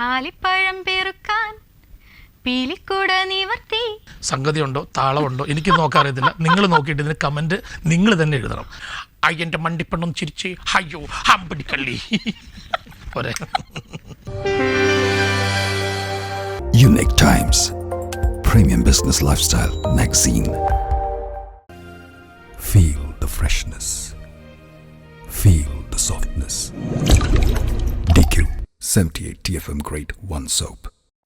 ആലിപ്പഴം പെറുക്കാൻ പീലിക്കൂട നിവർത്തി. സംഗതിയുണ്ടോ? താളമുണ്ടോ? എനിക്ക് നോക്കാൻ അറിയത്തില്ല നിങ്ങൾ നോക്കിയിട്ട് ഇതിന് കമന്റ് നിങ്ങൾ തന്നെ എഴുതണം. അയ്യന്റെ മണ്ടിപ്പെണ്ണം ചിരിച്ച് അയ്യോ ഹമ്പടിക്കള്ളി പോരെ. Unique Times. Premium Business Lifestyle feel the the ഡി Feel the softness. DQ 78 TFM Grade 1 Soap.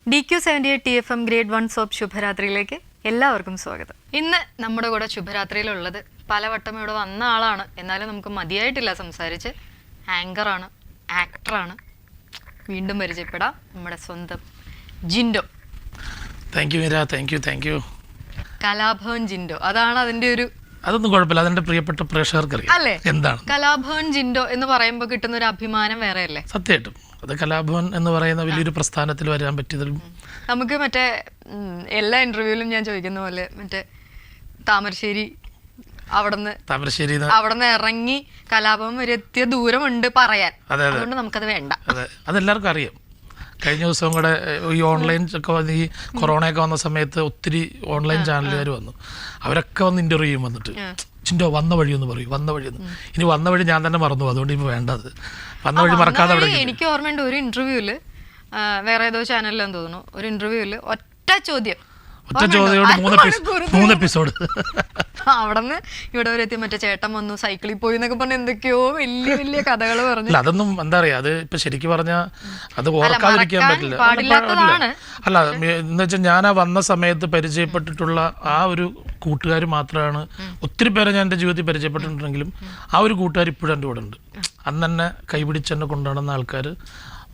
D Q seventy eight T F M grade one soap ശുഭരാത്രിയിലേക്ക് എല്ലാവർക്കും സ്വാഗതം. ഇന്ന് നമ്മുടെ കൂടെ ശുഭരാത്രിയിലുള്ളത് പലവട്ടം ഇവിടെ വന്ന ആളാണ്. എന്നാലും നമുക്ക് മതിയായിട്ടില്ല സംസാരിച്ച്. ആങ്കറാണ് ആക്ടറാണ് വീണ്ടും പരിചയപ്പെടാം നമ്മുടെ സ്വന്തം Jindo. Thank you Meera. Thank you thank you Kalabhavan Jindo. അതാണ് അതിന്റെ ഒരു അതൊന്നും കുഴപ്പമില്ല. അതെന്റെ പ്രിയപ്പെട്ട പ്രേക്ഷകർക്ക് അല്ലേ? എന്താണ്? കലാഭവൻ ജിൻഡോ എന്ന് പറയുമ്പോൾ കിട്ടുന്ന ഒരു അഭിമാനം വേറെ അല്ലേ സത്യമായിട്ടും. അത് കലാഭവൻ എന്ന് പറയുന്ന വലിയൊരു പ്രസ്ഥാനത്തിൽ വരാൻ പറ്റിയതിലും നമുക്ക് മറ്റേ എല്ലാ ഇന്റർവ്യൂവിലും ഞാൻ ചോദിക്കുന്ന പോലെ മറ്റേ താമരശ്ശേരി അവിടുന്ന് താമരശ്ശേരി അവിടുന്ന് ഇറങ്ങി കലാപം വരെ എത്തിയ ദൂരമുണ്ട് പറയാൻ. അതെ, അതെ. അതുകൊണ്ട് നമുക്കത് വേണ്ട. അതെ. അതെല്ലാവർക്കും അറിയാം. കഴിഞ്ഞ ദിവസം കൂടെ ഈ ഓൺലൈൻ ഒക്കെ വന്ന് ഈ കൊറോണയൊക്കെ വന്ന സമയത്ത് ഒത്തിരി ഓൺലൈൻ ചാനലുകാർ വന്നു. അവരൊക്കെ വന്ന് ഇന്റർവ്യൂ ചെയ്യും വന്നിട്ട്. ചിന്തോ വന്ന വഴി എന്ന് പറയും വന്ന വഴി എന്ന് ഇനി വന്ന വഴി ഞാൻ തന്നെ മറന്നു. അതുകൊണ്ട് ഇപ്പൊ വേണ്ടത്. വന്ന വഴി മറക്കാതെ അവിടെ എനിക്ക് ഓർമ്മയുണ്ട് ഒരു ഇന്റർവ്യൂവിൽ വേറെ ഏതോ ചാനലിലാന്ന് തോന്നുന്നു. ഒരു ഇന്റർവ്യൂവിൽ ഒറ്റ ചോദ്യം. ഒറ്റ മൂന്ന് എപ്പിസോഡ്. അവിടുന്ന് ഇവിടെ വരെ എത്തി. മറ്റേ ചേട്ടൻ വന്നു സൈക്കിളിൽ പോയി എന്നൊക്കെ പറഞ്ഞ എന്തൊക്കെയോ വലിയ വലിയ കഥകൾ പറഞ്ഞു. അതൊന്നും എന്താ പറയാ അത് ഇപ്പൊ ശരിക്കും പറഞ്ഞാൽ അത് ഓർക്കാതിരിക്കാൻ പറ്റില്ല. അല്ല എന്ന് വെച്ചാൽ ഞാൻ ആ വന്ന സമയത്ത് പരിചയപ്പെട്ടിട്ടുള്ള ആ ഒരു കൂട്ടുകാർ മാത്രമാണ് ഒത്തിരി പേരെ ഞാൻ എന്റെ ജീവിതത്തിൽ പരിചയപ്പെട്ടിട്ടുണ്ടെങ്കിലും ആ ഒരു കൂട്ടുകാർ ഇപ്പോഴും എന്റെ കൂടെ ഉണ്ട് അന്ന് തന്നെ കൈപിടിച്ച് എന്നെ കൊണ്ടുനടന്ന ആൾക്കാർ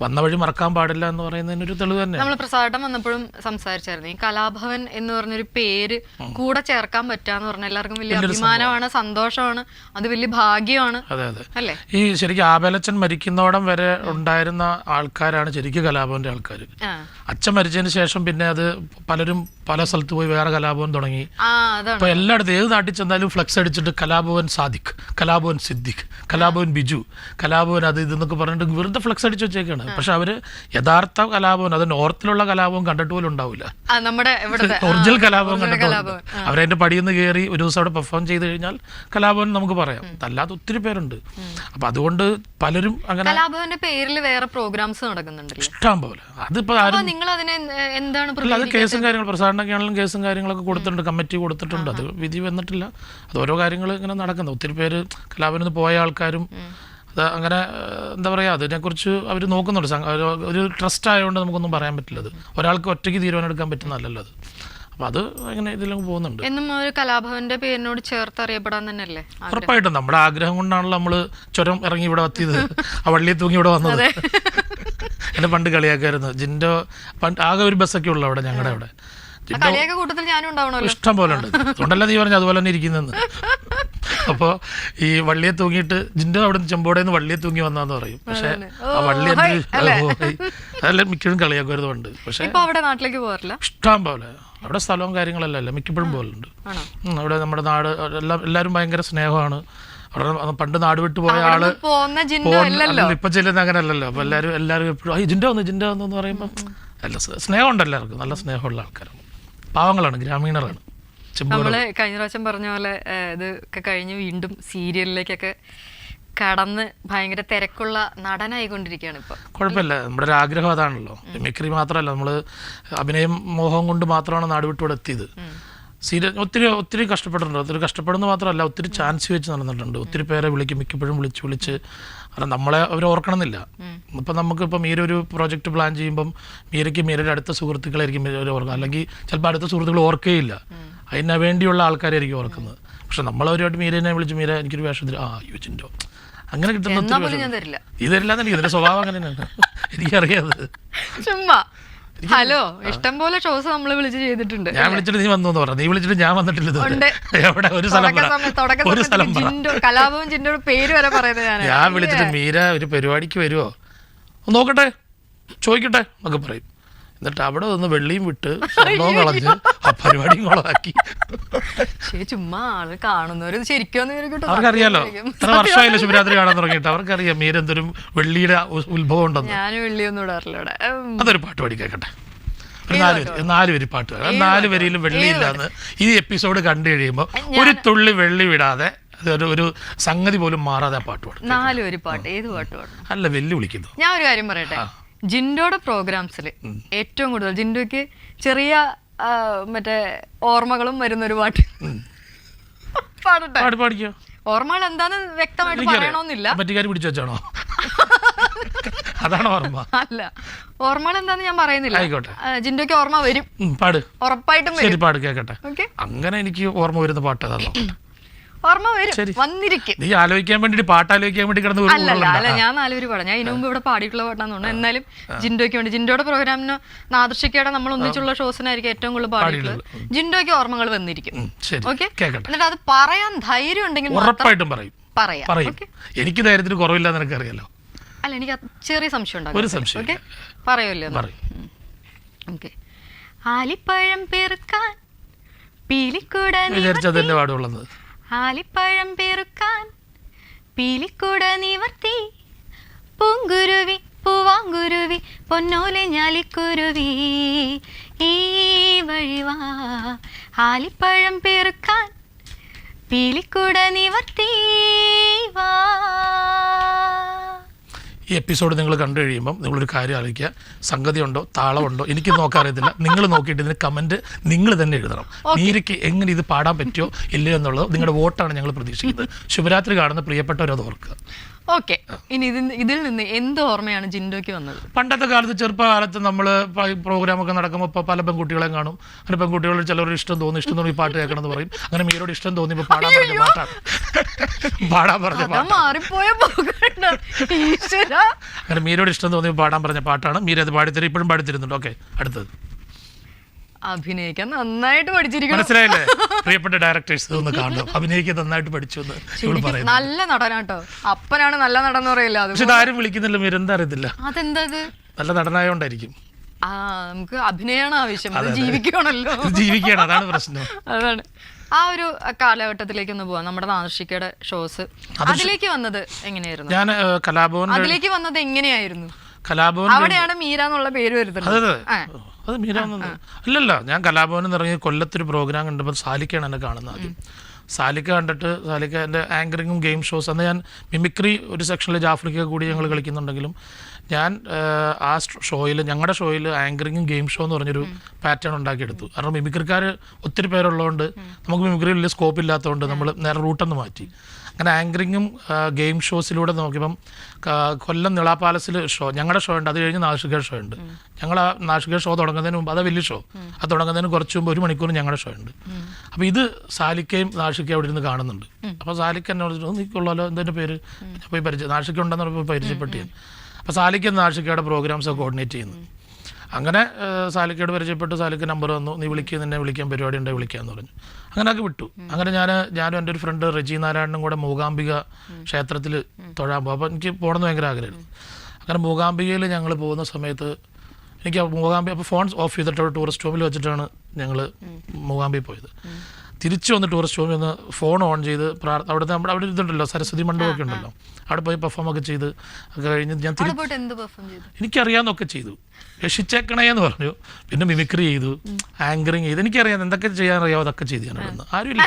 വന്ന വഴി മറക്കാൻ പാടില്ല എന്ന് പറയുന്നതിന് ഒരു തെളിവ് തന്നെ നമ്മൾ പ്രസാദം വന്നപ്പോഴും സംസാരിച്ചായിരുന്നു. ഈ കലാഭവൻ എന്ന് പറഞ്ഞൊരു പേര് കൂടെ ചേർക്കാൻ പറ്റാന്ന് പറഞ്ഞ എല്ലാവർക്കും വലിയ അഭിമാനമാണ് സന്തോഷമാണ് അത് വലിയ ഭാഗ്യമാണ്. അതെ അതെ. അല്ലേ? ഈ ശരിക്കും ആബേലച്ചൻ മരിക്കുന്നോടം വരെ ഉണ്ടായിരുന്ന ആൾക്കാരാണ് ശരിക്കും കലാഭവന്റെ ആൾക്കാർ അച്ഛൻ മരിച്ചതിന് ശേഷം പിന്നെ അത് പലരും പല സ്ഥലത്ത് പോയി വേറെ കലാഭവൻ തുടങ്ങി. ഇപ്പൊ എല്ലായിടത്തും ഏത് നാട്ടിൽ ചെന്നാലും ഫ്ലക്സ് അടിച്ചിട്ട് കലാഭവൻ സാദിഖ് കലാഭവൻ സിദ്ദിഖ് കലാഭവൻ ബിജു കലാഭവൻ അത് ഇതെന്നൊക്കെ പറഞ്ഞിട്ട് വെറുതെ ഫ്ലക്സ് അടിച്ച് വെച്ചേക്കാണ്. പക്ഷെ അവർ യഥാർത്ഥ കലാഭവൻ അത് നോർത്തിലുള്ള കലാപവും കണ്ടിട്ട് പോലും ഉണ്ടാവില്ല. നമ്മുടെ ഒറിജിനൽ കലാപവും കണ്ടിട്ട്. അവരതിന്റെ പടിയെന്ന് കയറി ഒരു ദിവസം അവിടെ പെർഫോം ചെയ്ത് കഴിഞ്ഞാൽ കലാഭവൻ നമുക്ക് പറയാം. അല്ലാതെ ഒത്തിരി പേരുണ്ട്. അപ്പൊ അതുകൊണ്ട് പലരും അങ്ങനെ കലാഭവന്റെ പേരിൽ വേറെ പ്രോഗ്രാംസ് നടക്കുന്നുണ്ട് ഇഷ്ടം പോലെ. അതിപ്പോ ആരും നിങ്ങൾ അതിനെ എന്താണ് അത് കേസും കാര്യങ്ങളും പ്രസാദനൊക്കെ ആണെങ്കിലും കേസും കാര്യങ്ങളൊക്കെ കൊടുത്തിട്ടുണ്ട് കമ്മിറ്റി കൊടുത്തിട്ടുണ്ട്. അത് വിധി വന്നിട്ടില്ല. അത് ഓരോ കാര്യങ്ങൾ ഇങ്ങനെ നടക്കുന്നത് ഒത്തിരി പേര് കലാപനത്തിൽ പോയ ആൾക്കാരും അത് അങ്ങനെ എന്താ പറയുക അതിനെക്കുറിച്ച് അവർ നോക്കുന്നുണ്ട്. ഒരു- ട്രസ്റ്റ് ആയതുകൊണ്ട് നമുക്കൊന്നും പറയാൻ പറ്റില്ല അത്. ഒരാൾക്ക് ഒറ്റയ്ക്ക് തീരുമാനമെടുക്കാൻ പറ്റുന്നതല്ലല്ലോ അത്. അപ്പം അത് അങ്ങനെ ഇതിലും പോകുന്നുണ്ട്. എന്നും ഒരു കലാഭവന്റെ പേരിനോട് ചേർത്ത് അറിയപ്പെടാൻ തന്നെയല്ലേ ഉറപ്പായിട്ടും. നമ്മുടെ ആഗ്രഹം കൊണ്ടാണല്ലോ നമ്മൾ ചുരം ഇറങ്ങി ഇവിടെ എത്തിയത് ആ വള്ളിയെ തൂങ്ങി ഇവിടെ വന്നത്. എന്നെ പണ്ട് കളിയാക്കായിരുന്നു. ജിൻഡോ പണ്ട് ആകെ ഒരു ബസ്സൊക്കെ ഉള്ളു അവിടെ ഞങ്ങളുടെ അവിടെ. ഇഷ്ടം പോലെ ഉണ്ട്. അതുകൊണ്ടല്ല നീ പറഞ്ഞു അതുപോലെ തന്നെ ഇരിക്കുന്നെന്ന് അപ്പോൾ ഈ വള്ളിയെ തൂങ്ങിയിട്ട് ജിൻഡോ അവിടെ നിന്ന് ചെമ്പോടെ നിന്ന് വള്ളിയെ തൂങ്ങി വന്നാന്ന് പറയും. പക്ഷെ ആ വള്ളി അതെല്ലാം ഹൈ, കളിയാക്കരുത് ഓ, ഹൈ. അതെല്ലാം മിക്കതും കളിയാക്കുമായിരുന്നുണ്ട് പക്ഷെ അവിടെ നാട്ടിലേക്ക് പോകാറില്ല? ഇഷ്ടം പോലെ. അവിടെ സ്ഥലവും കാര്യങ്ങളെല്ലാം അല്ല മിക്കപ്പോഴും പോലുണ്ട് അവിടെ നമ്മുടെ നാട് എല്ലാം എല്ലാവരും ഭയങ്കര സ്നേഹമാണ്. അവിടെ പണ്ട് നാട് വിട്ടു പോയ ആൾ ജിൻഡോ ഇപ്പൊ ചെല്ലുന്ന അങ്ങനെ അല്ലല്ലോ അപ്പൊ എല്ലാരും എല്ലാരും എപ്പോഴും "അയ്യ, ജിന്റെ വന്നു ജിന്റെ വന്നു എന്ന് പറയുമ്പോൾ അല്ല സ് സ്നേഹമുണ്ട് എല്ലാവർക്കും. നല്ല സ്നേഹമുള്ള ആൾക്കാരാണ്. പാവങ്ങളാണ് ഗ്രാമീണരാണ്. നമ്മൾ കഴിഞ്ഞ പ്രാവശ്യം പറഞ്ഞ പോലെ ഇതൊക്കെ ഇത് ഒക്കെ കഴിഞ്ഞ് വീണ്ടും സീരിയലിലേക്കൊക്കെ കടന്ന് ഭയങ്കര തിരക്കുള്ള നടനായിക്കൊണ്ടിരിക്കുകയാണ് ഇപ്പൊ. കുഴപ്പമില്ല. നമ്മുടെ ഒരു ആഗ്രഹം അതാണല്ലോ. മിമിക്രി മാത്രമല്ല നമ്മൾ അഭിനയം മോഹം കൊണ്ട് മാത്രമാണ് നാടുവിട്ടുകൂടെ വിട്ട് എത്തിയത്. സീരിയൽ ഒത്തിരി ഒത്തിരി കഷ്ടപ്പെട്ടിട്ടുണ്ട്. ഒത്തിരി കഷ്ടപ്പെടുന്ന മാത്രമല്ല ഒത്തിരി ചാൻസ് വെച്ച് നടന്നിട്ടുണ്ട്. ഒത്തിരി പേരെ വിളിക്കും മിക്കപ്പോഴും വിളിച്ച് വിളിച്ച്. കാരണം നമ്മളെ അവർ ഓർക്കണമെന്നില്ല. ഇപ്പം നമുക്ക് ഇപ്പം മീര ഒരു പ്രോജക്റ്റ് പ്ലാൻ ചെയ്യുമ്പം മീരയ്ക്ക് മീരയുടെ അടുത്ത സുഹൃത്തുക്കളായിരിക്കും മീര ഓർക്കുക. അല്ലെങ്കിൽ ചിലപ്പോൾ അടുത്ത സുഹൃത്തുക്കൾ ഓർക്കുകയില്ല അതിന് വേണ്ടിയുള്ള ആൾക്കാരായിരിക്കും ഓർക്കുന്നത്. പക്ഷെ നമ്മളവരുമായിട്ട് മീരനെ വിളിച്ച് മീര എനിക്കൊരു വേഷത്തിൽ ആ യോജിച്ചോ അങ്ങനെ കിട്ടുന്ന ഇതെല്ലാം തരില്ല. ഇതല്ലാന്ന് എനിക്ക് ഇതിന്റെ സ്വഭാവം അങ്ങനെ തന്നെയാണ് എനിക്കറിയാതെ ചുമ്മാ. ഹലോ ഇഷ്ടം പോലെ ഷോസ് നമ്മൾ വിളിച്ച് ചെയ്തിട്ടുണ്ട്. ഞാൻ വിളിച്ചിട്ട് നീ വന്നു പറഞ്ഞു. നീ വിളിച്ചിട്ട് ഞാൻ വന്നിട്ടില്ല. എവിടെ? ഒരു സ്ഥലം ഒരു സ്ഥലം കലാപവും പേര് വരെ പറയുന്നത് ഞാൻ ഞാൻ വിളിച്ചിട്ട് മീര ഒരു പരിപാടിക്ക് വരുമോ നോക്കട്ടെ? ചോദിക്കട്ടെ? നമുക്ക് പറയും. എന്നിട്ട് അവിടെ നിന്ന് വെള്ളിയും വിട്ട് സ്വർണവും കളഞ്ഞ് ആ പരിപാടിയും കുളമാക്കി ചുമ്മാ ആൾ കാണുന്നവര് ശരിക്കും അവർക്കറിയാലോ? ഇത്ര വർഷമായില്ല ശിവരാത്രി കാണാൻ തുടങ്ങിയിട്ട്? അവർക്കറിയാം മീരെന്തൊരു വെള്ളിയുടെ ഉത്ഭവം ഉണ്ടെന്ന്. ഞാൻ വെള്ളിയൊന്നും ഇടാറില്ല ഇവിടെ. അതൊരു പാട്ട് പാടി കേൾക്കട്ടെ ഒരു നാല് വരി നാല് വരി പാട്ട് നാല് വരിയിലും വെള്ളിയില്ലാന്ന് ഈ എപ്പിസോഡ് കണ്ടു കഴിയുമ്പോൾ ഒരു തുള്ളി വെള്ളി വിടാതെ അതൊരു ഒരു സംഗതി പോലും മാറാതെ പാട്ട് പാടും. നാല് ഒരു പാട്ട്. ഏത് പാട്ട് പാടും അല്ല വെല്ലുവിളിക്കുന്നു. ഞാൻ ഒരു കാര്യം പറയട്ടെ? ജിൻഡോയുടെ പ്രോഗ്രാംസിൽ ഏറ്റവും കൂടുതൽ ജിൻഡോയ്ക്ക് ചെറിയ ആ, മറ്റേ ഓർമ്മകളും വരുന്ന ഒരു പാട്ട്. പാടട്ടെ. പാടി പാടിക്കോ. ഓർമ്മകൾ എന്താണെന്ന് വ്യക്തമായിട്ട് പറയണമെന്നില്ല പറ്റിക്കാരി പിടിച്ചു വെച്ചാണോ? അതാണ് ഓർമ്മ. അല്ല. ഓർമ്മകൾ എന്താന്ന് ഞാൻ പറയുന്നില്ല. ആയിക്കോട്ടെ. ആ, ജിൻഡോയ്ക്ക് ഓർമ്മ വരും. ഉം, പാട്. ഉറപ്പായിട്ടും ശരി വരും. പാട് കേക്കട്ടെ. ഓക്കെ. അങ്ങനെ എനിക്ക് ഓർമ്മ വരുന്ന പാട്ട് അതാണോ ഓർമ്മ വരും. വന്നിരിക്കും. നീ ആലോചിക്കാൻ വേണ്ടി പാട്ട് ആലോചിക്കാൻ വേണ്ടി കിടന്നു അല്ലല്ല. അല്ല ഞാൻ നാലുപേര് പാടാം. ഞാൻ ഇതിനു മുമ്പ് ഇവിടെ പാടിയിട്ടുള്ള പാട്ടാന്ന് തോന്നുന്നു. എന്നാലും ജിൻഡോയ്ക്ക് വേണ്ടി ജിൻഡോയുടെ പ്രോഗ്രാമിന് നാദൃഷിക്കയുടെ നമ്മൾ ഒന്നിച്ചുള്ള ഷോസിനായിരിക്കും ഏറ്റവും കൂടുതൽ പാടിയിട്ടുള്ളത്. ജിൻഡോയ്ക്ക് ഓർമ്മകൾ വന്നിരിക്കും. ഓക്കെ? എന്നിട്ട് അത് പറയാൻ ധൈര്യം ഉണ്ടെങ്കിൽ ഉറപ്പായിട്ടും പറയും. പറയാം. എനിക്ക് ധൈര്യത്തിന് കുറവില്ല നിനക്കറിയാലോ? അല്ല എനിക്ക് ചെറിയ സംശയം ഒരു സംശയം ഓക്കെ? പറയുമല്ലോ പറയും ഓക്കെ. ആലിപ്പഴം പെറുക്കാൻ പീലിക്കൂട വിചാരിച്ചത് തന്നെ പാടുള്ളത് ആലിപ്പഴം പെറുക്കാൻ പീലിക്കൂട നിവർത്തി. പൂങ്കുരുവി പൂവാങ്കുരുവി പൊന്നോലെ ഞാലിക്കുരുവി. ഈ വഴിവാ ആലിപ്പഴം പെറുക്കാൻ പീലിക്കൂട നിവർത്തി. വാ. ഈ എപ്പിസോഡ് നിങ്ങൾ കണ്ടു കഴിയുമ്പം നിങ്ങളൊരു കാര്യം ആലോചിക്കുക. സംഗതി ഉണ്ടോ താളമുണ്ടോ? എനിക്ക് നോക്കാറിയത്തില്ല നിങ്ങൾ നോക്കിയിട്ട് ഇതിന് കമന്റ് നിങ്ങൾ തന്നെ എഴുതണം. നീരയ്ക്ക് എങ്ങനെ ഇത് പാടാൻ പറ്റുമോ ഇല്ലയോ എന്നുള്ളത് നിങ്ങളുടെ വോട്ടാണ് ഞങ്ങൾ പ്രതീക്ഷിക്കുന്നത്. ശുഭരാത്രി കാണുന്ന പ്രിയപ്പെട്ടവരത് ഓർക്കുക. ഓക്കെ. ഇനി ഇതിൽ ഇതിൽ നിന്ന് എന്ത് ഓർമ്മയാണ് ജിൻഡോയ്ക്ക് വന്നത്? പണ്ടത്തെ കാലത്ത് ചെറുപ്പകാലത്ത് നമ്മൾ പ്രോഗ്രാമൊക്കെ നടക്കുമ്പോൾ ഇപ്പോൾ പല പെൺകുട്ടികളെയും കാണും. അങ്ങനെ പെൺകുട്ടികളിൽ ചിലർ ഇഷ്ടം തോന്നി ഇഷ്ടം തോന്നി പാട്ട് കേൾക്കണം എന്ന് പറയും. അങ്ങനെ മീരോട് ഇഷ്ടം തോന്നി ഇപ്പോൾ പാടാൻ പറഞ്ഞ പാട്ടാണ്. പാടാൻ പറഞ്ഞ പാട്ടാണ്. അങ്ങനെ മീരോട് ഇഷ്ടം തോന്നി പാടാൻ പറഞ്ഞ പാട്ടാണ്. മീര അത് പാടിത്തരും. ഇപ്പോഴും പാടിത്തരുന്നുണ്ട്. ഓക്കെ അടുത്തത്. അഭിനയിക്കാൻ നന്നായിട്ട് പഠിച്ചിരിക്കണം. മനസ്സിലായില്ലേ? പ്രിയപ്പെട്ട ഡയറക്ടേഴ്സ് ഒന്ന് കാണണം. അഭിനയിക്കാൻ നന്നായിട്ട് പഠിച്ചു എന്ന് ഇവൾ പറയുന്നു. നല്ല നടനാട്ടോ അപ്പനാണ് നല്ല നടൻ എന്ന് പറയില്ല. അത് പക്ഷെ ഇതാരും വിളിക്കുന്നില്ല എന്താ അറിയത്തില്ല അതെന്താ ഇത്? നല്ല നടനായോണ്ടായിരിക്കും. ആ നമുക്ക് അഭിനയാണ് ആവശ്യം. അത് ഇത് ജീവിക്കുകയാണ്. അതാണ് പ്രശ്നം. അതാണ്. ആ ഒരു കാലഘട്ടത്തിലേക്ക് ഒന്ന് പോവാം. നമ്മുടെ നാദർഷിക്കയുടെ ഷോസ് അതിലേക്ക് വന്നത് എങ്ങനെയായിരുന്നു? ഞാൻ കലാഭവൻ അതിലേക്ക് വന്നത് എങ്ങനെയായിരുന്നു? കലാഭവൻ അവിടെയാണ് മീര എന്നുള്ള പേര് വരുന്നത്. അതെ അതെ. അത് മീരാന്ന് അല്ലല്ല ഞാൻ കലാഭവനിൽ ഇറങ്ങി കൊല്ലത്തൊരു പ്രോഗ്രാം കണ്ടപ്പോൾ സാലിക്കയാണ് എന്നെ കാണുന്നത് ആദ്യം. സാലിക്ക കണ്ടിട്ട് സാലിക്ക എന്റെ ആങ്കറിങ്ങും ഗെയിം ഷോസ് അന്ന് ഞാൻ മിമിക്രി ഒരു സെക്ഷനിൽ ജാഫ്രിക്ക കൂടി ഞങ്ങൾ കളിക്കുന്നുണ്ടെങ്കിലും ഞാൻ ആ ഷോയിൽ ഞങ്ങളുടെ ഷോയിൽ ആങ്കറിങ്ങും ഗെയിം ഷോ എന്ന് പറഞ്ഞൊരു പാറ്റേൺ ഉണ്ടാക്കിയെടുത്തു. കാരണം മിമിക്രിക്കാർ ഒത്തിരി പേരുള്ളതുകൊണ്ട് നമുക്ക് മിമിക്രി വലിയ സ്കോപ്പ് ഇല്ലാത്തതുകൊണ്ട് നമ്മൾ നേരെ റൂട്ടൊന്ന് മാറ്റി. അങ്ങനെ ആങ്കറിങ്ങും ഗെയിം ഷോസിലൂടെ നോക്കിയപ്പം കൊല്ലം നിള പാലസിൽ ഷോ ഞങ്ങളുടെ ഷോ ഉണ്ട്. അത് കഴിഞ്ഞ് നാഷിക ഷോ ഉണ്ട്. ഞങ്ങൾ ആ നാഷിക ഷോ തുടങ്ങുന്നതിന് മുമ്പ് അത് വലിയ ഷോ അത് തുടങ്ങുന്നതിന് കുറച്ച് മുമ്പ് ഒരു മണിക്കൂർ ഞങ്ങളുടെ ഷോ ഉണ്ട്. അപ്പോൾ ഇത് സാലിക്കയും നാഷിക്കയും അവിടെ ഇരുന്ന് കാണുന്നുണ്ട്. അപ്പോൾ സാലിക്ക എന്നോട് വിളിച്ചിട്ട് "നീ എന്തെങ്കിലും എന്തിന്റെ പേര്? പോയി പരിചയം നാഷിക ഉണ്ടെന്ന് പറഞ്ഞപ്പോൾ പരിചയപ്പെട്ടു അപ്പോൾ സാലിക്ക നാഷിക്കയുടെ പ്രോഗ്രാംസ് കോർഡിനേറ്റ് ചെയ്യുന്നു. അങ്ങനെ സാലിക്കയോട് പരിചയപ്പെട്ട്. സാലിക്ക് നമ്പർ വന്നു. നീ വിളിക്കുക നിന്നെ വിളിക്കാൻ പരിപാടി ഉണ്ടെങ്കിൽ വിളിക്കാന്ന് പറഞ്ഞു. അങ്ങനെ അങ്ങനെയൊക്കെ വിട്ടു. അങ്ങനെ ഞാൻ ഞാനും എന്റെ ഒരു ഫ്രണ്ട് റജി നാരായണനും കൂടെ മൂകാംബിക ക്ഷേത്രത്തിൽ തൊഴാൻ പോകും അപ്പോൾ എനിക്ക് പോകണമെന്ന് ഭയങ്കര ആഗ്രഹമായിരുന്നു. അങ്ങനെ മൂകാംബികയിൽ ഞങ്ങൾ പോകുന്ന സമയത്ത് എനിക്ക് മൂകാംബി അപ്പോൾ ഫോൺ ഓഫ് ചെയ്തിട്ട് ടൂറിസ്റ്റ് ഹോമിൽ വെച്ചിട്ടാണ് ഞങ്ങൾ മൂകാംബി പോയത്. തിരിച്ചു വന്ന് ടൂറിസ്റ്റ് ഹോമിൽ നിന്ന് ഫോൺ ഓൺ ചെയ്ത് പ്രാർത്ഥന അവിടുത്തെ നമ്മുടെ അവിടെ ഇതുണ്ടല്ലോ സരസ്വതി മണ്ഡപമൊക്കെ ഉണ്ടല്ലോ. അവിടെ പോയി പെർഫോം ഒക്കെ ചെയ്ത് ഒക്കെ കഴിഞ്ഞ് ഞാൻ എനിക്കറിയാവുന്നൊക്കെ ചെയ്തു. രക്ഷിച്ചേക്കണേ എന്ന് പറഞ്ഞു. പിന്നെ മിമിക്രി ചെയ്തു ആങ്കറിങ് ചെയ്തു. എനിക്കറിയാം എന്തൊക്കെ ചെയ്യാൻ അറിയാമോ അതൊക്കെ ചെയ്തു ഞാൻ ആരുമില്ല.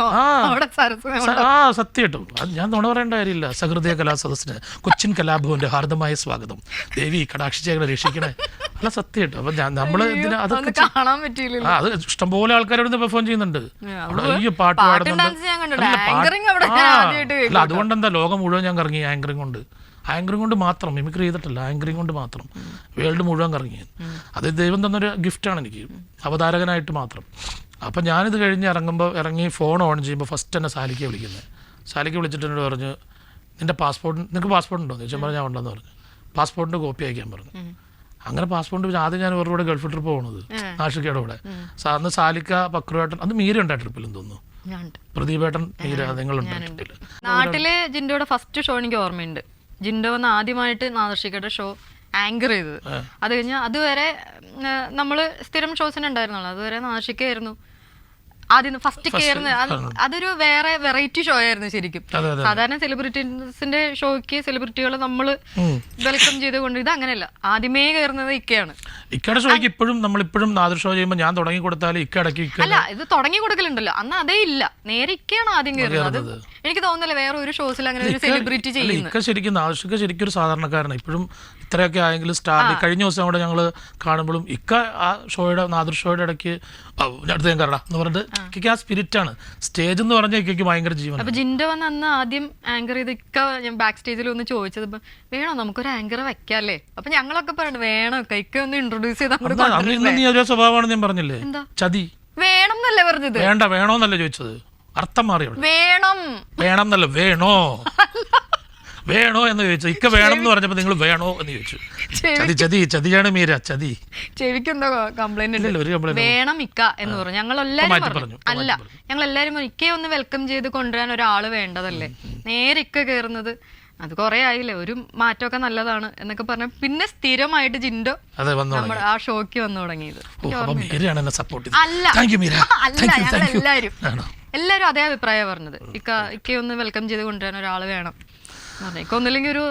ആ. സത്യമായിട്ടും. അത് ഞാൻ നുണ പറയേണ്ട കാര്യമില്ല. സഹൃദയ കലാ സദസ്സിന് കൊച്ചിൻ കലാഭവന്റെ ഹാർദമായ സ്വാഗതം. ദേവി കടാക്ഷിച്ചേക്കണെ രക്ഷിക്കണേ. അല്ല സത്യമായിട്ടും. അപ്പൊ നമ്മൾ അതൊക്കെ കാണാൻ പറ്റിയില്ല അത് ഇഷ്ടംപോലെ ആൾക്കാരോട് പെർഫോം ചെയ്യുന്നുണ്ട്. അയ്യോ പാട്ട് പാടുന്നുണ്ട്. അതുകൊണ്ടെന്താ ലോകം മുഴുവൻ ഞാൻ കറങ്ങി ആങ്കറിങ് കൊണ്ട്. ആങ്കറിങ് കൊണ്ട് മാത്രം മിമിക്രി ചെയ്തിട്ടില്ല ആങ്കറിങ് കൊണ്ട് മാത്രം. വേൾഡ് മുഴുവൻ കറങ്ങി. അത് ദൈവം തന്നൊരു ഗിഫ്റ്റാണ് എനിക്ക്. അവതാരകനായിട്ട് മാത്രം. അപ്പം ഞാനിത് കഴിഞ്ഞ് ഇറങ്ങുമ്പോൾ ഇറങ്ങി ഫോൺ ഓൺ ചെയ്യുമ്പോൾ ഫസ്റ്റ് തന്നെ സാലിക്ക് വിളിക്കുന്നത് സാലിക്ക് വിളിച്ചിട്ട് എന്നോട് പറഞ്ഞു നിന്റെ പാസ്പോർട്ട് നിനക്ക് പാസ്പോർട്ട് ഉണ്ടോ? എന്ന് ചോദിച്ചാൽ ഞാൻ ഉണ്ടെന്ന് പറഞ്ഞു. പാസ്പോർട്ടിന്റെ കോപ്പി അയക്കാൻ പറഞ്ഞു. അങ്ങനെ പാസ്പോർട്ട് ആദ്യം ഞാൻ ഇവരുടെ കൂടെ ഗൾഫ് ട്രിപ്പ് പോകുന്നത് നാഷിക്കയുടെ കൂടെ അന്ന് സാലിക്ക പക്രുവേട്ടൻ അത് മീര ഉണ്ടായ ട്രിപ്പിലും തോന്നുന്നു. പ്രദീപേട്ടൻ മീര നിങ്ങളുണ്ടായ ട്രിപ്പിൽ നാട്ടിൽ ജിൻഡോയുടെ ഫസ്റ്റ് ഷോ എനിക്ക് ഓർമ്മയുണ്ട്. ജിൻഡോ വന്ന് ആദ്യമായിട്ട് നാദർഷികയുടെ ഷോ ആങ്കർ ചെയ്തത്. അത് കഴിഞ്ഞ് അതുവരെ നമ്മൾ സ്ഥിരം ഷോസിന് ഉണ്ടായിരുന്നുള്ളൂ. അതുവരെ നാശിക്കായിരുന്നു ആദ്യം ഫസ്റ്റ് കയറുന്ന അതൊരു വേറെ വെറൈറ്റി ഷോ ആയിരുന്നു ശരിക്കും. സാധാരണ സെലിബ്രിറ്റീസിന്റെ ഷോയ്ക്ക് സെലിബ്രിറ്റികളെ നമ്മൾ വെൽക്കം ചെയ്തുകൊണ്ട് ഇത് അങ്ങനെയല്ല. ആദ്യമേ കയറുന്നത് ഇക്കയാണ്. ഇക്കയുടെ ഷോയ്ക്ക് ഇപ്പോഴും നമ്മളിപ്പോഴും നാദർ ഷോ ചെയ്യുമ്പോൾ ഞാൻ തുടങ്ങി കൊടുത്താൽ ഇക്ക ഇടയ്ക്ക് അല്ല ഇത് തുടങ്ങി കൊടുക്കലുണ്ടല്ലോ. അന്ന് അതേ ഇല്ല. നേരെ ഇക്കയാണ് ആദ്യം കയറുന്നത് എനിക്ക് തോന്നുന്നില്ല വേറെ ഒരു ഷോസിൽ അങ്ങനെ ഒരു സെലിബ്രിറ്റി ചെയ്യുന്നത് ഇക്ക ശരിക്കും നാദർഷിക്ക ശരിക്കും ഒരു സാധാരണക്കാരനാണ് ഇപ്പോഴും ഇത്രയൊക്കെ ആയെങ്കിലും സ്റ്റാർ കഴിഞ്ഞ ദിവസം അവിടെ ഞങ്ങൾ കാണുമ്പോഴും ഇക്ക ആ ഷോയുടെ നാദർ ഷോയുടെ ഇടയ്ക്ക് അടുത്ത് ഞാൻ കയറാം എന്ന് പറഞ്ഞിട്ട് ഇക്കയ്ക്ക് ആ സ്പിരിറ്റ് ആണ്. സ്റ്റേജ് എന്ന് പറഞ്ഞാൽ ഇക്കയ്ക്ക് ഭയങ്കര ജീവൻ അപ്പൊ ജിൻഡോ വന്ന് അന്ന് ആദ്യം ആങ്കർ ചെയ്ത് ഇക്ക ഞാൻ ബാക്ക് സ്റ്റേജിൽ ഒന്ന് ചോദിച്ചത് ഇപ്പൊ വേണോ നമുക്കൊരു ആങ്കർ വെക്കാല്ലേ? അപ്പൊ ഞങ്ങളൊക്കെ പറഞ്ഞു വേണോ ഇക്ക ഇക്ക ഒന്ന് ഇൻട്രൊഡ്യൂസ് ചെയ്താൽ സ്വഭാവമാണ് ഞാൻ പറഞ്ഞില്ലേ? ചതി. വേണം എന്നല്ലേ പറഞ്ഞത്? വേണ്ട വേണോന്നല്ലേ ചോദിച്ചത്. അർത്ഥം മാറി വേണം വേണം. എന്നല്ല വേണോ? വേണോ എന്ന് ചോദിച്ചു. ഇക്ക വേണം എന്ന് പറഞ്ഞപ്പോ നിങ്ങൾ വേണോ എന്ന് ചോദിച്ചു. ചതി ചതി ചതിയാണ് മീര ചതി. ചെവിക്കെന്തോ കംപ്ലൈന്റ് ഇല്ല, ഒരു complaint വേണം ഇക്ക എന്ന് പറഞ്ഞു. ഞങ്ങൾ എല്ലാരും മാറ്റി പറഞ്ഞു. അല്ല ഞങ്ങൾ എല്ലാരും ഇക്കയെ ഒന്ന് വെൽക്കം ചെയ്ത് കൊണ്ടുവരാൻ ഒരാൾ വേണ്ടതല്ലേ? നേരെ ഇക്ക കേറുന്നത്. അത് കൊറേ ആയില്ലേ? ഒരു മാറ്റമൊക്കെ നല്ലതാണ് എന്നൊക്കെ പറഞ്ഞ പിന്നെ സ്ഥിരമായിട്ട് ജിൻഡോ അതെ വന്നോ നമ്മുടെ ആ ഷോക്ക് വന്നു തുടങ്ങിയത്. ഓ അപ്പൊ മീരയാണ് എന്നെ സപ്പോർട്ട് അല്ല. ചെയ്തത് താങ്ക് യു മീര അല്ല താങ്ക് യു ഞങ്ങൾ താങ്ക് യു എല്ലാരും ആണോ? എല്ലാരും അതേ അഭിപ്രായം പറഞ്ഞത്. ഇക്ക ഇക്കയെ ഒന്ന് വെൽക്കം ചെയ്ത് കൊണ്ടുവരാൻ ഒരാൾ വേണം. ഒന്നില്ലെങ്കിൽ ഒരു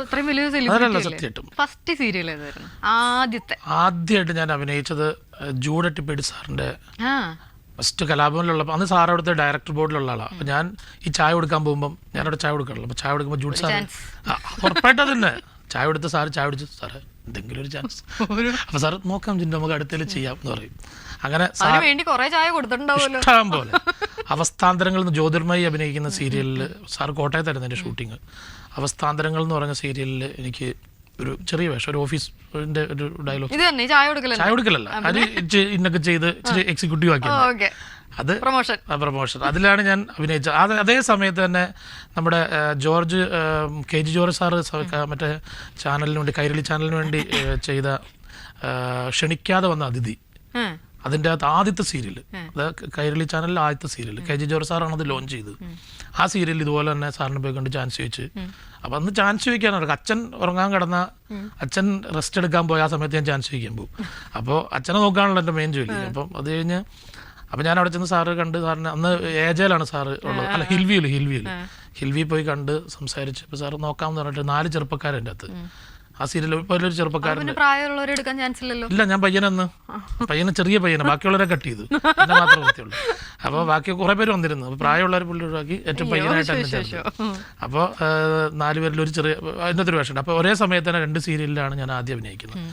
സെലിബ്രിറ്റി ഫസ്റ്റ് സീരിയൽ ഏതായിരുന്നു? ആദ്യത്തെ. ആദ്യമായിട്ട് ഞാൻ അഭിനയിച്ചത് ജൂഡട്ടിപ്പേടി സാറിന്റെ ആ. ഫസ്റ്റ് കലാഭവനിലുള്ളപ്പോൾ അന്ന് സാർ അവിടുത്തെ ഡയറക്ടർ ബോർഡിലുള്ള ആളാണ് അപ്പൊ ഞാൻ ഈ ചായ കൊടുക്കാൻ പോകുമ്പോൾ ഞാൻ അവിടെ ചായ കൊടുക്കാറുള്ളൂ. അപ്പോൾ ചായ കൊടുക്കുമ്പോൾ ജൂഡ് സാർ ഉറപ്പായിട്ട് തന്നെ ചായ കൊടുത്ത് സാർ ചായ കുടിച്ചു സാറ് എന്തെങ്കിലും ഒരു ചാൻസ് അപ്പോൾ സാർ നോക്കാം ചിന്ത നമുക്ക് അടുത്തേൽ ചെയ്യാം എന്ന് പറയും. അങ്ങനെ വേണ്ടി ചായ ഇഷ്ടം പോലെ. അവസ്ഥാന്തരങ്ങൾ ജ്യോതിർമയി അഭിനയിക്കുന്ന സീരിയലിൽ സാർ കോട്ടയത്തായിരുന്നു എന്റെ ഷൂട്ടിങ് അവസ്ഥാന്തരങ്ങൾ എന്ന് പറഞ്ഞ സീരിയലിൽ എനിക്ക് ഒരു ചെറിയ വേഷം ഒരു ഓഫീസിന്റെ ഒരു ഡയലോഗ് ഇത് തന്നെ ചായ കൊടുക്കലല്ലേ? ചായ കൊടുക്കലല്ല. അത് ഇന്നൊക്കെ ചെയ്ത് എക്സിക്യൂട്ടീവ് ആക്കി അത് പ്രൊമോഷൻ പ്രൊമോഷൻ അതിലാണ് ഞാൻ അഭിനയിച്ചത്. അത് അതേ സമയത്ത് തന്നെ നമ്മുടെ George K G George sir മറ്റേ ചാനലിന് വേണ്ടി കൈരളി ചാനലിന് വേണ്ടി ചെയ്ത ക്ഷണിക്കാതെ വന്ന അതിഥി. അതിന്റെ അകത്ത് ആദ്യത്തെ സീരിയൽ അത് കൈരളി ചാനലിൽ ആദ്യത്തെ സീരിയൽ കെ ജി ജോർജ് സാറാണ് അത് ലോഞ്ച് ചെയ്തത് ആ സീരിയൽ ഇതുപോലെ തന്നെ സാറിന് പോയി കണ്ട് ചാൻസ് ചോദിച്ച്. അപ്പം അന്ന് ചാൻസ് ചോദിക്കാനാണ് അച്ഛൻ ഉറങ്ങാൻ കിടന്ന അച്ഛൻ റെസ്റ്റ് എടുക്കാൻ പോയ ആ സമയത്ത് ഞാൻ ചാൻസ് ചോദിക്കാൻ പോകും. അപ്പോൾ അച്ഛനെ നോക്കാനുള്ള എന്റെ മെയിൻ ജോലി. അപ്പം അത് കഴിഞ്ഞ് അപ്പം ഞാൻ അവിടെ ചെന്ന് സാറ് കണ്ട് സാറിന് അന്ന് ഏജയിലാണ് സാറ് ഉള്ളത്. അല്ല ഹിൽവിയിൽ ഹിൽവിയിൽ. ഹിൽവി പോയി കണ്ട് സംസാരിച്ച് ഇപ്പോൾ സാറ് നോക്കാമെന്ന് പറഞ്ഞിട്ട് നാല് ചെറുപ്പക്കാരെ അകത്ത്. ആ സീരിയൽ ഇപ്പോൾ ഒരു ചെറുപ്പക്കാരൻ ഇല്ല ഞാൻ പയ്യനെന്ന്. പയ്യനെ ചെറിയ പയ്യനെ. ബാക്കിയുള്ളവരെ കട്ട് ചെയ്തു. എന്നെ മാത്രമേ നിർത്തിയുള്ളൂ അപ്പോൾ ബാക്കി കുറെ പേര് വന്നിരുന്നു. അപ്പോൾ പ്രായമുള്ളവർ പുള്ളി ഒഴിവാക്കി ഏറ്റവും പയ്യനായിട്ട് എന്നെ ചേർത്തു അപ്പോൾ നാല് പേരിൽ ഒരു ചെറിയ അതിന്റെ ഒരു വേഷമുണ്ട് അപ്പോൾ ഒരേ സമയത്ത് തന്നെ രണ്ട് സീരിയലിലാണ് ഞാൻ ആദ്യം അഭിനയിക്കുന്നത്.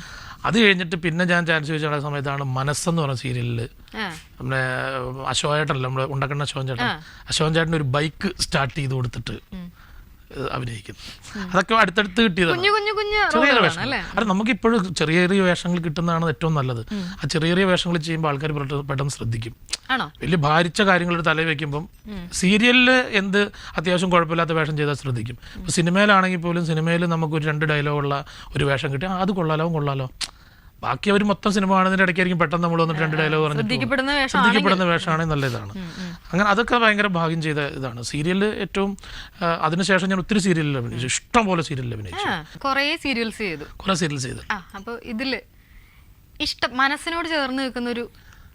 അത് കഴിഞ്ഞിട്ട് പിന്നെ ഞാൻ ചാൻസ് ചോദിച്ച സമയത്താണ് മനസ്സെന്ന് പറഞ്ഞ സീരിയലിൽ. നമ്മുടെ അശോകേട്ടനല്ല നമ്മുടെ ഉണ്ടക്കണ്ണ അശോകൻ ചേട്ടൻ. അശോകൻ ചേട്ടൻ ഒരു ബൈക്ക് സ്റ്റാർട്ട് ചെയ്ത് കൊടുത്തിട്ട് ഏഹ്, അഭിനയിക്കുന്നു. അതൊക്കെ അടുത്തടുത്ത് കിട്ടിയതാണ്. കുഞ്ഞു ചെറിയ വേഷങ്ങൾ അത് നമുക്ക് ഇപ്പോഴും ചെറിയ ചെറിയ വേഷങ്ങൾ കിട്ടുന്നതാണ് ഏറ്റവും നല്ലത്. ആ ചെറിയ ചെറിയ വേഷങ്ങൾ ചെയ്യുമ്പോൾ ആൾക്കാർ പെട്ടെന്ന് ശ്രദ്ധിക്കും. വലിയ ഭാരിച്ച കാര്യങ്ങൾ തലയിൽ വെക്കുമ്പം സീരിയലിൽ എന്ത് അത്യാവശ്യം കുഴപ്പമില്ലാത്ത വേഷം ചെയ്താൽ ശ്രദ്ധിക്കും. ഇപ്പോൾ സിനിമയിലാണെങ്കിൽ പോലും സിനിമയിൽ നമുക്ക് ഒരു രണ്ട് ഡയലോഗുള്ള ഒരു വേഷം കിട്ടി. അത് കൊള്ളാലോ കൊള്ളാലോ. ബാക്കി അവർ മൊത്തം സിനിമ കാണുന്നതിന്റെ ഇടയ്ക്കായിരിക്കും പെട്ടെന്ന് നമ്മൾ വന്നിട്ട് രണ്ട് ഡയലോഗ് പറഞ്ഞിട്ട്. ശ്രദ്ധിക്കപ്പെടുന്ന വേഷം ശ്രദ്ധിക്കപ്പെടുന്ന വേഷമാണെങ്കിൽ നല്ല ഇതാണ് അങ്ങനെ അതൊക്കെ ഭയങ്കര ഭാഗ്യം ചെയ്ത ഇതാണ്. സീരിയലിൽ ഏറ്റവും അതിനുശേഷം ഞാൻ ഒത്തിരി സീരിയലിൽ അഭിനയിച്ചു. ഇഷ്ടം പോലെ സീരിയലിൽ അഭിനയിച്ചു. കുറേ സീരിയൽസ് ചെയ്തു. കുറെ സീരിയൽസ് ചെയ്തു. അപ്പോൾ അപ്പൊ ഇതിൽ ഇഷ്ടം മനസ്സിനോട് ചേർന്ന് നിൽക്കുന്ന ഒരു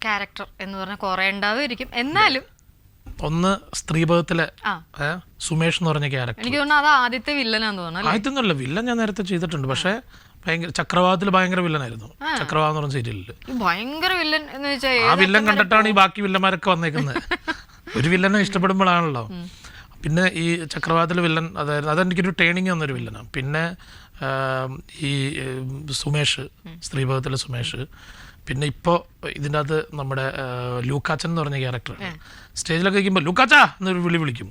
ക്യാരക്ടർ എന്ന് പറഞ്ഞാൽ കുറെ ഉണ്ടാവുമായിരിക്കും. എന്നാലും ഒന്ന് സ്ത്രീപഥത്തിലെ സുമേഷ് എന്ന് പറഞ്ഞ ക്യാരക്ടർ എനിക്ക് തോന്നുന്നു അത് ആദ്യത്തെ വില്ലനാന്ന് തോന്നുന്നു ആദ്യത്തെ ആദ്യമൊന്നുമല്ല വില്ലൻ ഞാൻ നേരത്തെ ചെയ്തിട്ടുണ്ട്. പക്ഷേ ഭയങ്കര ചക്രവാദത്തിൽ ഭയങ്കര വില്ലനായിരുന്നു. ചക്രവാദം എന്ന് പറഞ്ഞ സീരിയലിൽ ഭയങ്കര വില്ലൻ എന്ന് വെച്ചാൽ ആ വില്ലൻ കണ്ടിട്ടാണ് ഈ ബാക്കി വില്ലന്മാരൊക്കെ വന്നേക്കുന്നത് ഒരു വില്ലനെ ഇഷ്ടപ്പെടുമ്പോഴാണല്ലോ. പിന്നെ ഈ ചക്രവാദത്തിലെ വില്ലൻ അതായിരുന്നു അതെനിക്കൊരു ട്രെയിനിങ് തന്നൊരു വില്ലനാണ് പിന്നെ ഈ സുമേഷ് സ്ത്രീഭവത്തിലെ സുമേഷ്. പിന്നെ ഇപ്പോൾ ഇതിന്റെ അകത്ത് നമ്മുടെ ലൂക്കാച്ചൻ എന്ന് പറഞ്ഞ ക്യാരക്ടർ സ്റ്റേജിലൊക്കെ ഇരിക്കുമ്പോൾ ലൂക്കാച്ചാ! എന്നൊരു വിളി വിളിക്കും.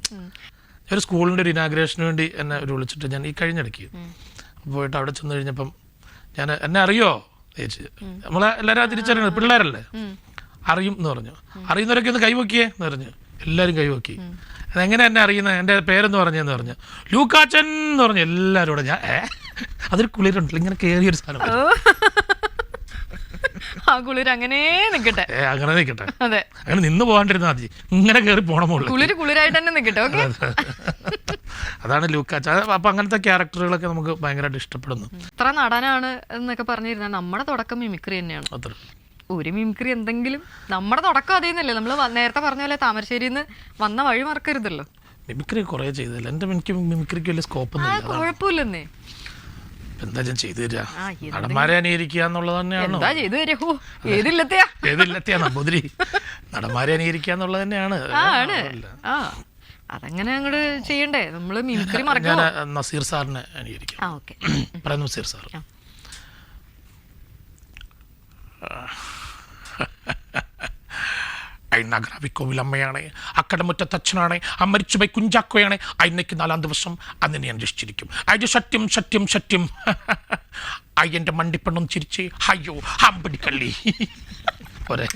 ഒരു സ്കൂളിന്റെ ഒരു ഇനാഗ്രേഷന് വേണ്ടി എന്നെ ഒരു വിളിച്ചിട്ട് ഞാൻ ഈ കഴിഞ്ഞിടയ്ക്ക് പോയിട്ട് അവിടെ ചെന്ന് കഴിഞ്ഞപ്പം ഞാൻ എന്നെ അറിയോ ചേച്ചി? നമ്മളെ എല്ലാവരും തിരിച്ചറിയണം പിള്ളേരല്ലേ? അറിയും എന്ന് പറഞ്ഞു. അറിയുന്നവരൊക്കെ ഒന്ന് കൈവക്കിയേ എന്ന് പറഞ്ഞു. എല്ലാവരും കൈവക്കി. അതെങ്ങനെ എന്നെ അറിയുന്നത് എന്റെ പേരെന്ന് പറഞ്ഞെന്ന് പറഞ്ഞു. ലൂക്കാച്ചൻ എന്ന് പറഞ്ഞു എല്ലാവരും കൂടെ ഞാൻ അതൊരു കുളിരുണ്ടല്ലോ ഇങ്ങനെ കയറിയൊരു സാധനം. ആ കുളിര് അങ്ങനെ നിക്കട്ടെ. ഏ അങ്ങനെ നിൽക്കട്ടെ അതെ. അങ്ങനെ നിന്ന് പോകാണ്ടിരുന്നാൽ മതി. ഇങ്ങനെ കയറി പോണം മുകളിൽ കുളിര് കുളിരായിട്ട് തന്നെ നിക്കട്ടെ ഓക്കെ? അതാണ് ലൂക്കാച്ച അപ്പൊ അങ്ങനത്തെ ക്യാരക്ടറുകളൊക്കെ നമുക്ക് ഭയങ്കരമായിട്ട് ഇഷ്ടപ്പെടുന്നു. ഇത്ര നടനാണ് എന്നൊക്കെ പറഞ്ഞിരുന്ന നമ്മുടെ തുടക്കം മിമിക്രി തന്നെയാണ്. അത്ര. ഒരു മിമിക്രി എന്തെങ്കിലും നമ്മുടെ തുടക്കം അതേന്നല്ലേ നമ്മൾ നേരത്തെ പറഞ്ഞ പോലെ താമരശ്ശേരിയിൽ നിന്ന് വന്ന വഴി മറക്കരുതല്ലോ. മിമിക്രി കുറേ ചെയ്തല്ലോ എന്റെ എനിക്ക് മിമിക്രിക്ക് വലിയ സ്കോപ്പ് ഒന്നും ഇല്ല കുഴപ്പമില്ലെന്നേ. എന്താ ഞാൻ ചെയ്തു തരാ. നടന്മാരെ അനുകരിക്കുക എന്നുള്ളത് തന്നെയാണ്? എന്താ ചെയ്തു തരാ? ഏതില്ലത്തെയാ? ഏതില്ലത്തെയാ നമ്പൂതിരി? നടന്മാരെ അനുകരിക്കുക എന്നുള്ളത് തന്നെയാണ്. ആ അതങ്ങനെ അങ്ങോട്ട് ചെയ്യണ്ടേ? നമ്മൾ മിമിക്രി ഞാൻ നസീർ സാറിനെ അനുകരിക്കാം നസീർ സാർ ആ. അയ്യനാഗ്രാവിക്കോവിലമ്മയാണ് അക്കടമുറ്റത്ത് അച്ഛനാണ് ആ മരിച്ചുപോയി കുഞ്ചാക്കോയാണ് അയ്യനയ്ക്ക് നാലാം ദിവസം അന്ന് ഞാൻ അയ്യോ സത്യം സത്യം സത്യം. അയ്യന്റെ മണ്ടിപ്പെണ്ണം ചിരിച്ച്. അയ്യോ ഹമ്പടിക്കള്ളി പോരെ.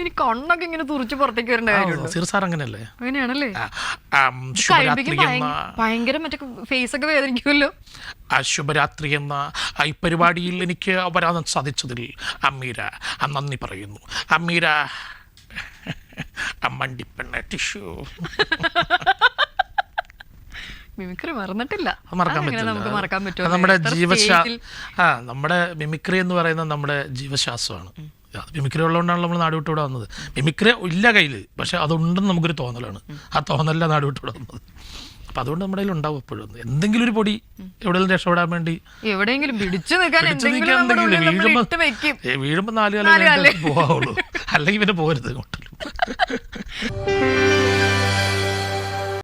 ഇനി കണ്ണൊക്കെ ഇങ്ങനെ തുറച്ച് പുറത്തേക്ക് വരേണ്ട കാര്യമുണ്ടോ? നസീർ സാർ അങ്ങനെയല്ലേ? അങ്ങനെയാണല്ലേ? ഭയങ്കര മറ്റേ ഫേസ് ഒക്കെ വേദനിക്കുമല്ലോ ശുഭരാത്രി എന്ന ഈ പരിപാടിയിൽ എനിക്ക് വരാൻ സാധിച്ചതിൽ അമ്മീര നന്ദി പറയുന്നു. അമ്മീര അമ്മണ്ടിപ്പെണ്ണ ടിഷ്യൂ. മിമിക്രി മറന്നിട്ടില്ല. മറക്കാൻ പറ്റില്ല. നമ്മുടെ ജീവശാ ആ നമ്മുടെ മിമിക്രി എന്ന് പറയുന്നത് നമ്മുടെ ജീവശാസ്ത്രമാണ്. മിമിക്രി ഉള്ളതുകൊണ്ടാണ് നമ്മൾ നാടുവിട്ട് വിട്ടുകൂടെ വന്നത്. മിമിക്രി ഇല്ല കയ്യിൽ പക്ഷെ അതുണ്ടെന്ന് നമുക്കൊരു തോന്നലാണ്. ആ തോന്നലല്ല നാടുവിട്ട് വിട്ടുകൂടെ വന്നത്. അപ്പം അതുകൊണ്ട് നമ്മുടെ കയ്യിൽ ഉണ്ടാവും എപ്പോഴും എന്തെങ്കിലും ഒരു പൊടി എവിടെയെങ്കിലും രക്ഷപ്പെടാൻ വേണ്ടി എവിടെയെങ്കിലും പിടിച്ചു നിൽക്കാൻ പിടിച്ച് എന്തെങ്കിലും നിൽക്കാൻ നമ്മുടെ ഉള്ളിൽ എന്തെങ്കിലും നമ്മൾ വീഴുമ്പോ- ഇട്ട് വെക്കും ഏ, വീഴുമ്പോ നാല് നാല് കാലം. പോവാവുള്ളൂ. അല്ലെങ്കിൽ പിന്നെ പോരുത് ഇങ്ങോട്ടും